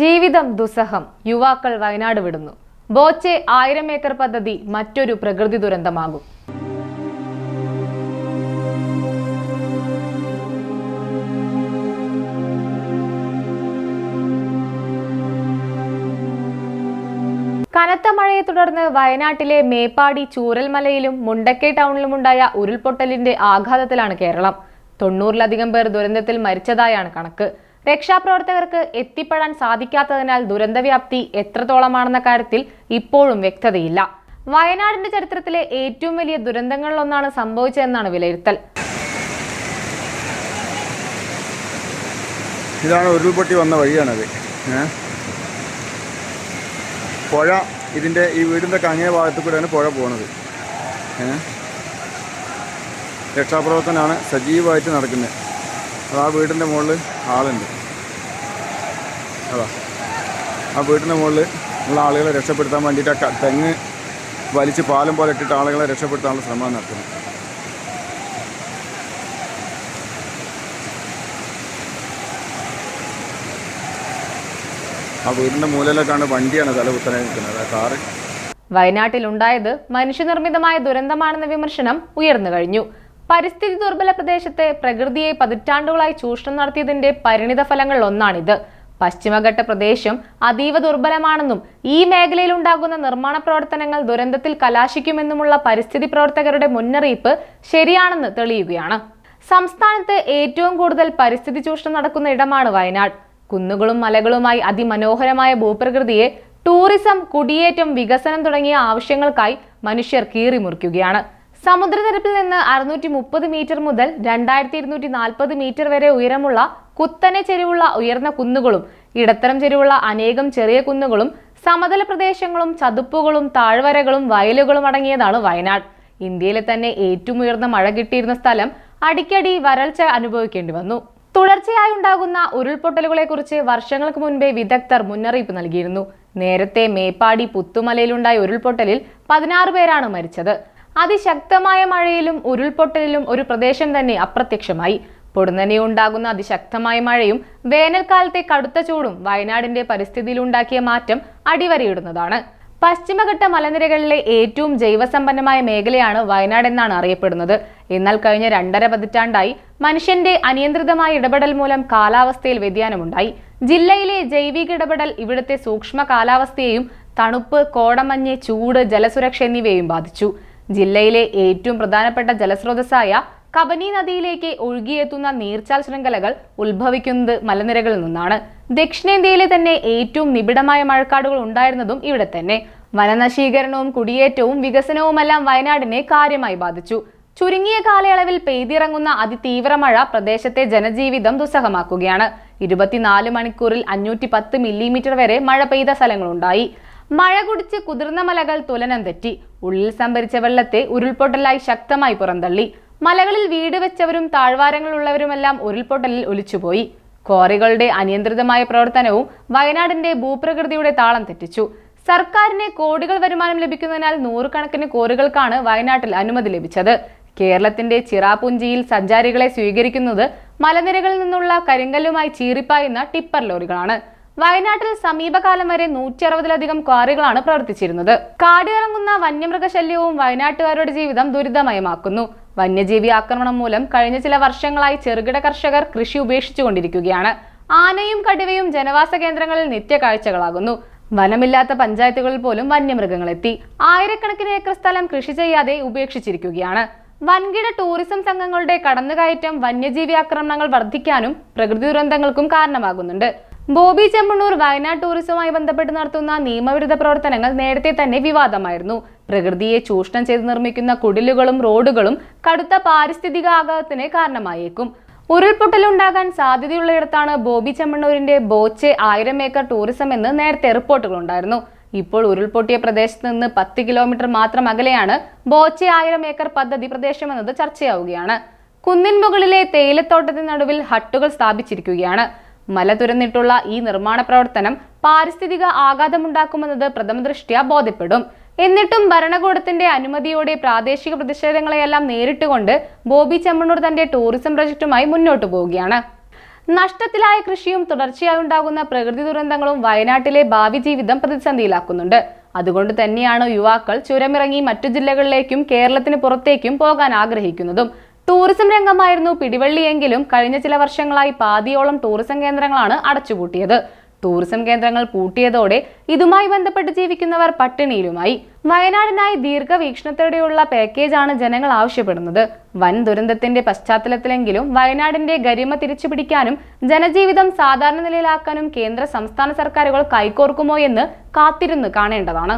ജീവിതം ദുസ്സഹം. യുവാക്കൾ വയനാട് വിടുന്നു. ബോച്ചെ ആയിരം ഏക്കർ പദ്ധതി മറ്റൊരു പ്രകൃതി ദുരന്തമാകും. കനത്ത മഴയെ തുടർന്ന് വയനാട്ടിലെ മേപ്പാടി ചൂരൽമലയിലും മുണ്ടക്കൈ ടൗണിലുമുണ്ടായ ഉരുൾപൊട്ടലിന്റെ ആഘാതത്തിലാണ് കേരളം. തൊണ്ണൂറിലധികം പേർ ദുരന്തത്തിൽ മരിച്ചതായാണ് കണക്ക്. രക്ഷാപ്രവർത്തകർക്ക് എത്തിപ്പെടാൻ സാധിക്കാത്തതിനാൽ ദുരന്തവ്യാപ്തി എത്രത്തോളമാണെന്ന കാര്യത്തിൽ ഇപ്പോഴും വ്യക്തതയില്ല. വയനാടിന്റെ ചരിത്രത്തിലെ ഏറ്റവും വലിയ ദുരന്തങ്ങളിലൊന്നാണ് സംഭവിച്ചതെന്നാണ് വിലയിരുത്തൽ. ഇതാണ് ഉരുൾപൊട്ടി വന്ന വഴിയാണത്? പുഴ ഇതിന്റെ ഈ വീടിന്റെ അങ്ങേ ഭാഗത്തു കൂടെയാണ് പുഴ പോണത്? രക്ഷാപ്രവർത്തനമാണ് സജീവമായിട്ട് നടക്കുന്നത്. അത് ആ വീടിന്റെ മുകളിൽ ആളുണ്ട്. അതാ. ആ വീട്ടിന്റെ മുകളിൽ ഉള്ള ആളുകളെ രക്ഷപ്പെടുത്താൻ വേണ്ടിയിട്ട് തെങ്ങ് വലിച്ച് പാലം പോലെ ഇട്ടിട്ട് ആളുകളെ രക്ഷപ്പെടുത്താനുള്ള ശ്രമം നടത്തുന്നത്. ആ വീടിന്റെ മൂലയിലേക്കാണ് വണ്ടിയാണ് തല കുത്തനെ നിൽക്കുന്നത്. ആ കാറ്. വയനാട്ടിലുണ്ടായത് മനുഷ്യനിർമ്മിതമായ ദുരന്തമാണെന്ന വിമർശനം ഉയർന്നു കഴിഞ്ഞു. പരിസ്ഥിതി ദുർബല പ്രദേശത്തെ പ്രകൃതിയെ പതിറ്റാണ്ടുകളായി ചൂഷണം നടത്തിയതിന്റെ പരിണിത ഫലങ്ങളിൽ ഒന്നാണിത്. പശ്ചിമഘട്ട പ്രദേശം അതീവ ദുർബലമാണെന്നും ഈ മേഖലയിൽ ഉണ്ടാകുന്ന നിർമ്മാണ പ്രവർത്തനങ്ങൾ ദുരന്തത്തിൽ കലാശിക്കുമെന്നുമുള്ള പരിസ്ഥിതി പ്രവർത്തകരുടെ മുന്നറിയിപ്പ് ശരിയാണെന്ന് തെളിയുകയാണ്. സംസ്ഥാനത്ത് ഏറ്റവും കൂടുതൽ പരിസ്ഥിതി ചൂഷണം നടക്കുന്ന ഇടമാണ് വയനാട്. കുന്നുകളും മലകളുമായി അതിമനോഹരമായ ഭൂപ്രകൃതിയെ ടൂറിസം കുടിയേറ്റം വികസനം തുടങ്ങിയ ആവശ്യങ്ങൾക്കായി മനുഷ്യർ കീറിമുറിക്കുകയാണ്. സമുദ്രനിരപ്പിൽ നിന്ന് അറുന്നൂറ്റി മുപ്പത് മീറ്റർ മുതൽ രണ്ടായിരത്തി ഇരുന്നൂറ്റി നാൽപ്പത് മീറ്റർ വരെ ഉയരമുള്ള കുത്തനെ ചെരിവുള്ള ഉയർന്ന കുന്നുകളും ഇടത്തരം ചെരിവുള്ള അനേകം ചെറിയ കുന്നുകളും സമതല പ്രദേശങ്ങളും ചതുപ്പുകളും താഴ്വരകളും വയലുകളും അടങ്ങിയതാണ് വയനാട്. ഇന്ത്യയിലെ തന്നെ ഏറ്റവും ഉയർന്ന മഴ കിട്ടിയിരുന്ന സ്ഥലം അടിക്കടി വരൾച്ച അനുഭവിക്കേണ്ടി വന്നു. തുടർച്ചയായി ഉണ്ടാകുന്ന ഉരുൾപൊട്ടലുകളെക്കുറിച്ച് വർഷങ്ങൾക്ക് മുൻപേ വിദഗ്ധർ മുന്നറിയിപ്പ് നൽകിയിരുന്നു. നേരത്തെ മേപ്പാടി പുത്തുമലയിലുണ്ടായ ഉരുൾപൊട്ടലിൽ പതിനാറ് പേരാണ് മരിച്ചത്. അതിശക്തമായ മഴയിലും ഉരുൾപൊട്ടലിലും ഒരു പ്രദേശം തന്നെ അപ്രത്യക്ഷമായി. പൊടുന്നനെ ഉണ്ടാകുന്ന അതിശക്തമായ മഴയും വേനൽക്കാലത്തെ കടുത്ത ചൂടും വയനാടിന്റെ പരിസ്ഥിതിയിലുണ്ടാക്കിയ മാറ്റം അടിവരയിടുന്നതാണ്. പശ്ചിമഘട്ട മലനിരകളിലെ ഏറ്റവും ജൈവസമ്പന്നമായ മേഖലയാണ് വയനാട് എന്നാണ് അറിയപ്പെടുന്നത്. എന്നാൽ കഴിഞ്ഞ രണ്ടര പതിറ്റാണ്ടായി മനുഷ്യന്റെ അനിയന്ത്രിതമായ ഇടപെടൽ മൂലം കാലാവസ്ഥയിൽ വ്യതിയാനമുണ്ടായി. ജില്ലയിലെ ജൈവിക ഇടപെടൽ ഇവിടുത്തെ സൂക്ഷ്മ കാലാവസ്ഥയെയും തണുപ്പ് കോടമഞ്ഞ് ചൂട് ജലസുരക്ഷ എന്നിവയെയും ബാധിച്ചു. ജില്ലയിലെ ഏറ്റവും പ്രധാനപ്പെട്ട ജലസ്രോതസ്സായ കബനി നദിയിലേക്ക് ഒഴുകിയെത്തുന്ന നീർച്ചാൽ ശൃംഖലകൾ ഉത്ഭവിക്കുന്നത് മലനിരകളിൽ നിന്നാണ്. ദക്ഷിണേന്ത്യയിലെ തന്നെ ഏറ്റവും നിബിഡമായ മഴക്കാടുകൾ ഉണ്ടായിരുന്നതും ഇവിടെ തന്നെ. വനനശീകരണവും കുടിയേറ്റവും വികസനവുമെല്ലാം വയനാടിനെ കാര്യമായി ബാധിച്ചു. ചുരുങ്ങിയ കാലയളവിൽ പെയ്തിറങ്ങുന്ന അതിതീവ്ര മഴ പ്രദേശത്തെ ജനജീവിതം ദുസ്സഹമാക്കുകയാണ്. ഇരുപത്തിനാല് മണിക്കൂറിൽ അഞ്ഞൂറ്റി പത്ത് മില്ലിമീറ്റർ വരെ മഴ പെയ്ത സ്ഥലങ്ങളുണ്ടായി. മഴ കുടിച്ച് കുതിർന്ന മലകൾ തുലനം തെറ്റി. ഉള്ളിൽ സംഭരിച്ച വെള്ളത്തെ ഉരുൾപൊട്ടലായി ശക്തമായി പുറന്തള്ളി. മലകളിൽ വീട് വെച്ചവരും താഴ്വാരങ്ങളുള്ളവരുമെല്ലാം ഉരുൾപൊട്ടലിൽ ഒലിച്ചുപോയി. ക്വാറികളുടെ അനിയന്ത്രിതമായ പ്രവർത്തനവും വയനാടിന്റെ ഭൂപ്രകൃതിയുടെ താളം തെറ്റിച്ചു. സർക്കാരിന് കോടികൾ വരുമാനം ലഭിക്കുന്നതിനാൽ നൂറുകണക്കിന് കോറികൾക്കാണ് വയനാട്ടിൽ അനുമതി ലഭിച്ചത്. കേരളത്തിന്റെ ചിറാപുഞ്ചിയിൽ സഞ്ചാരികളെ സ്വീകരിക്കുന്നത് മലനിരകളിൽ നിന്നുള്ള കരിങ്കല്ലുമായി ചീറിപ്പായുന്ന ടിപ്പർ ലോറികളാണ്. വയനാട്ടിൽ സമീപകാലം വരെ നൂറ്റി അറുപതിലധികം ക്വാറികളാണ് പ്രവർത്തിച്ചിരുന്നത്. കാടിറങ്ങുന്ന വന്യമൃഗശല്യവും വയനാട്ടുകാരുടെ ജീവിതം ദുരിതമയമാക്കുന്നു. വന്യജീവി ആക്രമണം മൂലം കഴിഞ്ഞ ചില വർഷങ്ങളായി ചെറുകിട കർഷകർ കൃഷി ഉപേക്ഷിച്ചുകൊണ്ടിരിക്കുകയാണ്. ആനയും കടുവയും ജനവാസ കേന്ദ്രങ്ങളിൽ നിത്യകാഴ്ചകളാകുന്നു. വനമില്ലാത്ത പഞ്ചായത്തുകളിൽ പോലും വന്യമൃഗങ്ങളെത്തി. ആയിരക്കണക്കിന് ഏക്കർ സ്ഥലം കൃഷി ചെയ്യാതെ ഉപേക്ഷിച്ചിരിക്കുകയാണ്. വൻകിട ടൂറിസം സംഘങ്ങളുടെ കടന്നുകയറ്റം വന്യജീവി ആക്രമണങ്ങൾ വർദ്ധിക്കാനും പ്രകൃതി ദുരന്തങ്ങൾക്കും കാരണമാകുന്നുണ്ട്. ബോബി ചെമ്മണ്ണൂർ വയനാട് ടൂറിസവുമായി ബന്ധപ്പെട്ട് നടത്തുന്ന നിയമവിരുദ്ധ പ്രവർത്തനങ്ങൾ നേരത്തെ തന്നെ വിവാദമായിരുന്നു. പ്രകൃതിയെ ചൂഷണം ചെയ്ത് നിർമ്മിക്കുന്ന കുടിലുകളും റോഡുകളും കടുത്ത പാരിസ്ഥിതിക ആഘാതത്തിന് കാരണമായേക്കും. ഉരുൾപൊട്ടലുണ്ടാകാൻ സാധ്യതയുള്ളയിടത്താണ് ബോബി ചെമ്മണ്ണൂരിന്റെ ബോച്ചെ ആയിരം ഏക്കർ ടൂറിസം എന്ന് നേരത്തെ റിപ്പോർട്ടുകളുണ്ടായിരുന്നു. ഇപ്പോൾ ഉരുൾപൊട്ടിയ പ്രദേശത്ത് നിന്ന് പത്ത് കിലോമീറ്റർ മാത്രം അകലെയാണ് ബോച്ചെ ആയിരം ഏക്കർ പദ്ധതി പ്രദേശമെന്നത് ചർച്ചയാവുകയാണ്. കുന്നിൻ മുകളിലെ തേയിലത്തോട്ടത്തിന് നടുവിൽ ഹട്ടുകൾ സ്ഥാപിച്ചിരിക്കുകയാണ്. മല തുരന്നിട്ടുള്ള ഈ നിർമ്മാണ പ്രവർത്തനം പാരിസ്ഥിതിക ആഘാതമുണ്ടാക്കുമെന്നത് പ്രഥമദൃഷ്ട്യാ ബോധ്യപ്പെടും. എന്നിട്ടും ഭരണകൂടത്തിന്റെ അനുമതിയോടെ പ്രാദേശിക പ്രതിഷേധങ്ങളെയെല്ലാം നേരിട്ടുകൊണ്ട് ബോബി ചെമ്മണ്ണൂർ തന്റെ ടൂറിസം പ്രൊജക്ടുമായി മുന്നോട്ടു പോവുകയാണ്. നഷ്ടത്തിലായ കൃഷിയും തുടർച്ചയായി ഉണ്ടാകുന്ന പ്രകൃതി ദുരന്തങ്ങളും വയനാട്ടിലെ ഭാവി ജീവിതം പ്രതിസന്ധിയിലാക്കുന്നുണ്ട്. അതുകൊണ്ട് തന്നെയാണ് യുവാക്കൾ ചുരമിറങ്ങി മറ്റു ജില്ലകളിലേക്കും കേരളത്തിന് പുറത്തേക്കും പോകാൻ ആഗ്രഹിക്കുന്നതും. ടൂറിസം രംഗമായിരുന്നു പിടിവള്ളിയെങ്കിലും കഴിഞ്ഞ ചില വർഷങ്ങളായി പാതിയോളം ടൂറിസം കേന്ദ്രങ്ങളാണ് അടച്ചുപൂട്ടിയത്. ടൂറിസം കേന്ദ്രങ്ങൾ പൂട്ടിയതോടെ ഇതുമായി ബന്ധപ്പെട്ട് ജീവിക്കുന്നവർ പട്ടിണിയിലുമായി. വയനാടിനായി ദീർഘവീക്ഷണത്തോടെയുള്ള പാക്കേജാണ് ജനങ്ങൾ ആവശ്യപ്പെടുന്നത്. വൻ ദുരന്തത്തിന്റെ പശ്ചാത്തലത്തിലെങ്കിലും വയനാടിന്റെ ഗരിമ തിരിച്ചുപിടിക്കാനും ജനജീവിതം സാധാരണ നിലയിലാക്കാനും കേന്ദ്ര സംസ്ഥാന സർക്കാരുകൾ കൈകോർക്കുമോ എന്ന് കാത്തിരുന്ന് കാണേണ്ടതാണ്.